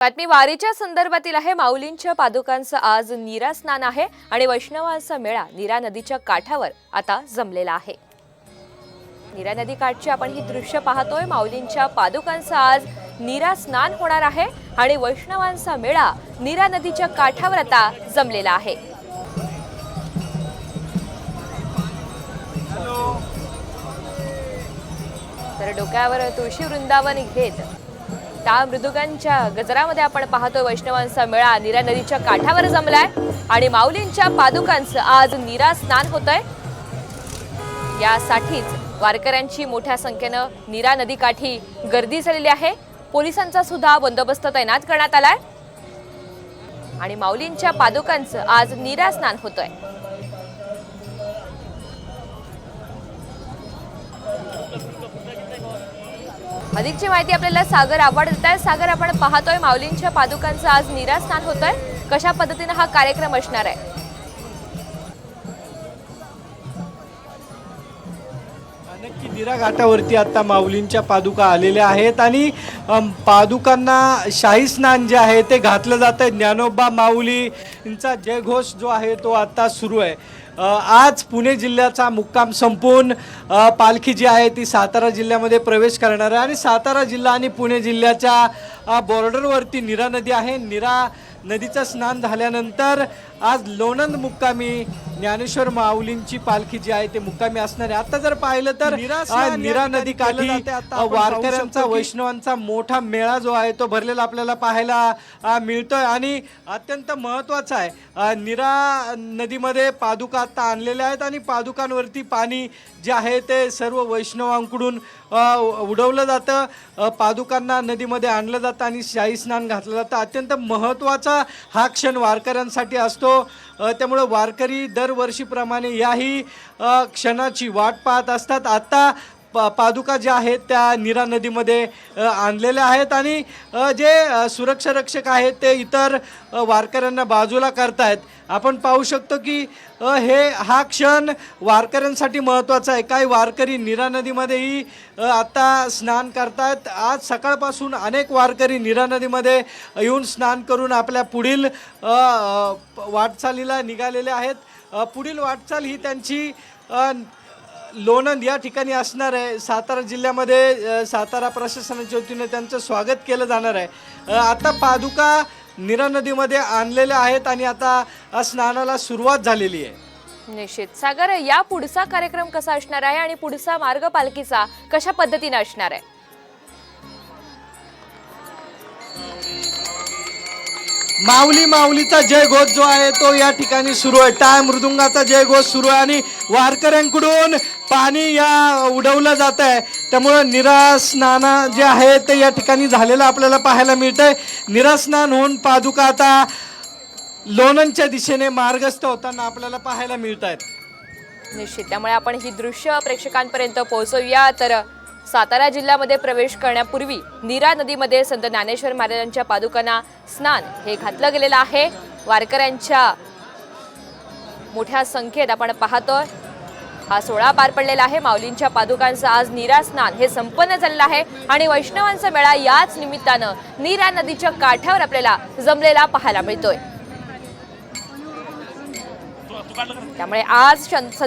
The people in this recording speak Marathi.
बातमी वारीच्या संदर्भातील आहे. माऊलींच्या पादुकांचं आज नीरा स्नान आहे आणि वैष्णवांचा मेळा नीरा नदीच्या काठावर आता जमलेला आहे. नीरा नदी काठची आपण ही दृश्य पाहतोय. माऊलींच्या पादुकांचं आज नीरा स्नान होणार आहे आणि वैष्णवांचा मेळा नीरा नदीच्या काठावर आता जमलेला आहे. तर डोक्यावर तुळशी वृंदावन घेत त्या मृदुगांच्या गजरामध्ये आपण पाहतोय वैष्णवांचा मेळा नीरा नदीच्या काठावर जमलाय आणि माऊलींच्या पादुकांचं आज नीरा स्नान होतंय. यासाठीच वारकऱ्यांची मोठ्या संख्येनं नीरा नदीकाठी गर्दी झालेली आहे. पोलिसांचा सुद्धा बंदोबस्त तैनात करण्यात आलाय. आणि माऊलींच्या पादुकांचं आज नीरा स्नान होतंय. अधिकची माहिती आपल्याला सागर आव्हाड देत आहे सागर आपण पाहतोय माऊलींच्या पादुकांचं आज निरास्थान स्नान होत आहे कशा पद्धतीने हा कार्यक्रम असणार आहे? नक्की मीरा घाटावरती आता माऊलींच्या पादुका आलेल्या आहेत आणि पादुकांना शाही स्नान जे आहे ते घातलं जातं आहे ज्ञानोबा माऊलींचा जयघोष जो आहे तो आता सुरू आहे. आज पुणे जिल्ह्याचा मुक्काम संपून पालखी जी आहे ती सातारा जिल्ह्यामध्ये प्रवेश करणार आहे. आणि सातारा जिल्हा आणि पुणे जिल्ह्याच्या बॉर्डरवरती निरा नदी आहे. निरा नदीचं स्नान झाल्यानंतर आज लोणंद मुक्कामी ज्ञानेश्वर माऊलींची पालखी जी आहे ते मुक्कामी असणार आहे. आता जर पाहिलं तर नीरा नदी काठी वारकऱ्यांचा वैष्णवांचा मोठा मेळा जो आहे तो भरलेला आपल्याला पाहायला मिळतोय. आणि अत्यंत महत्त्वाचा आहे नीरा नदीमध्ये पादुका आता आणलेल्या आहेत आणि पादुकांवरती पाणी जे आहे ते सर्व वैष्णवांकडून उडवलं जातं. पादुकांना नदीमध्ये आणलं जातं आणि शाही स्नान घातलं जातं. अत्यंत महत्त्वाचा हा क्षण वारकऱ्यांसाठी असतो. त्यामुळं वारकरी दरवर्षीप्रमाणे याही क्षणाची वाट पाहत असतात. आत्ता पा पादुका ज्या आहेत त्या नीरा नदीमध्ये आणलेल्या आहेत आणि जे सुरक्षा रक्षक आहेत ते इतर वारकऱ्यांना बाजूला करतायत. आपण पाहू शकतो की हे हा क्षण वारकऱ्यांसाठी महत्त्वाचा आहे. काही वारकरी नीरा नदीमध्येही आत्ता आता स्नान करतायत. आज सकाळपासून अनेक वारकरी नीरा नदीमध्ये येऊन स्नान करून आपल्या पुढील वाटचालीला निघालेले आहेत. पुढील वाटचाल ही त्यांची लोणंद या ठिकाणी असणार आहे. सातारा जिल्ह्यामध्ये सातारा प्रशासनाच्या वतीने त्यांचं स्वागत केलं जाणार आहे. आता पादुका नीरा नदीमध्ये आणलेल्या आहेत आणि आता स्नानाला सुरुवात झालेली आहे. निश्चित. सागर या पुढचा कार्यक्रम कसा असणार आहे आणि पुढचा मार्ग पालखीचा कशा पद्धतीने असणार आहे? माऊली माऊलीचा जयघोष जो आहे तो या ठिकाणी सुरू आहे. टाळ मृदुंगाचा जयघोष सुरू आहे आणि वारकऱ्यांकडून पाणी या उडवलं जात आहे त्यामुळं निरा जे आहे ते या ठिकाणी झालेलं आपल्याला पाहायला मिळत आहे निरास्नान होऊन पादुका आता लोणंदच्या दिशेने मार्गस्थ होताना आपल्याला पाहायला मिळत आहेत निश्चित. त्यामुळे आपण ही दृश्य प्रेक्षकांपर्यंत पोहोचवूया. तर सातारा जिल्ह्यामध्ये प्रवेश करण्यापूर्वी नीरा नदीमध्ये संत ज्ञानेश्वर महाराजांच्या पादुकांना स्नान हे घातलं गेलेलं आहे. वारकऱ्यांच्या मोठ्या संख्येत आपण पाहतोय. हा सोहळा पार पडलेला आहे. माऊलींच्या पादुकांचं आज नीरा स्नान हे संपन्न झालेलं आहे आणि वैष्णवांचा मेळा याच निमित्तानं नीरा नदीच्या काठावर आपल्याला जमलेला पाहायला मिळतोय. त्यामुळे आज